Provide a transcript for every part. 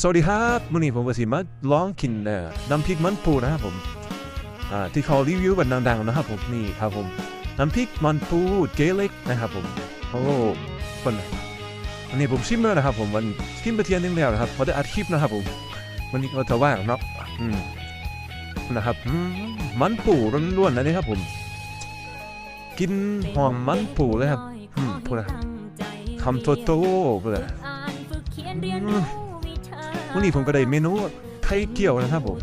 สวัสดีครับมื้อนี้ผมก็สิมาลองกินน้ำพริกมันปูนะครับผมที่เขารีวิวกันดังๆนะครับผมนี่ครับผมน้ำพริกมันปูเกล็กนะครับผมโอ้คนอันนี้ผมชิมแล้วนะครับผมวันชิมไปเทียนนึงแล้วนะครับพอได้อัดคลิปนะครับผมวันนี้ก็จะว่างเนาะอืมนะครับมันปูล้วนๆนะนี่ครับผม กินหอมมันปูเลยครับอืมพูดนะคำโตๆพูดนะ วันนี้ผมก็ได้เมนูไข่เกี๊ยวนะครับผม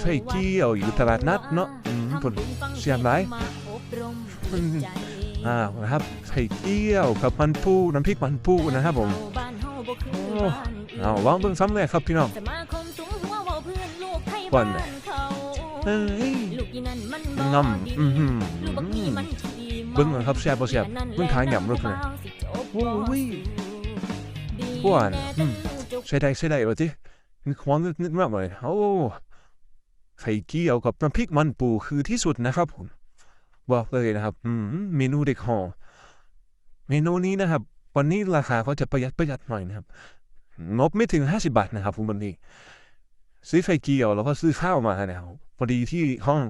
ไข่เกี๊ยวอยู่ตลาดนัดเนาะอืมผมเสียมหลายอืมอ่านะครับไข่เกี๊ยวกับมันปูน้ำพริกมันปูนะครับผมเอาลองเบิ่งซ้ำเลยครับพี่น้องก่อนน่ะเอ้ยงงำำอื้อือหือเบิ้เบิ่งงก่อนครับแซ่บบ่แซ่บเบิ่เบิ้งงขาขายยหหยำยำรรถถเลเลยยโอ้ยพวกนอืม ใช่ได้ใช่ได้ว่าจิมีความนึกนึกมากเลยโอ้ไข่เกี๊ยวกับน้ำพริกมันปูคือที่สุดนะครับผมบอกเลยนะครับอืมเมนูเด็กห่อเมนูนี้นะครับ วันนี้ราคาเขาจะประหยัดประหยัดหน่อยนะครับงบไม่ถึง50บาทนะครับผมวันนี้ซื้อไข่เกี๊ยวแล้วก็ซื้อข้าวมานะครับพอดีที่ห้อง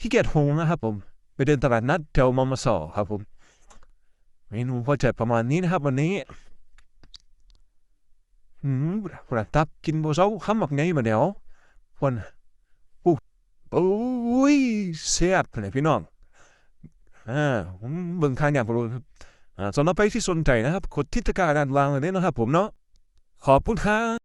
ที่เกียรติโฮงนะครับผมไปเดินตลาดนัดแถวมอมสอครับผมเมนูก็จะประมาณนี้นะครับ วันนี้ อืมปลาตับกินบ่เซาคำบักไงมาเดี๋ยววันปุ๊บโอ้ยเสียบเลยพี่น้องอ่าผมบิ่งทางอย่างผมอ่าสนับไปที่สนใจนะครับกดทิศกาด้านล่างเลยนะครับผมเนาะขอบคุณครับ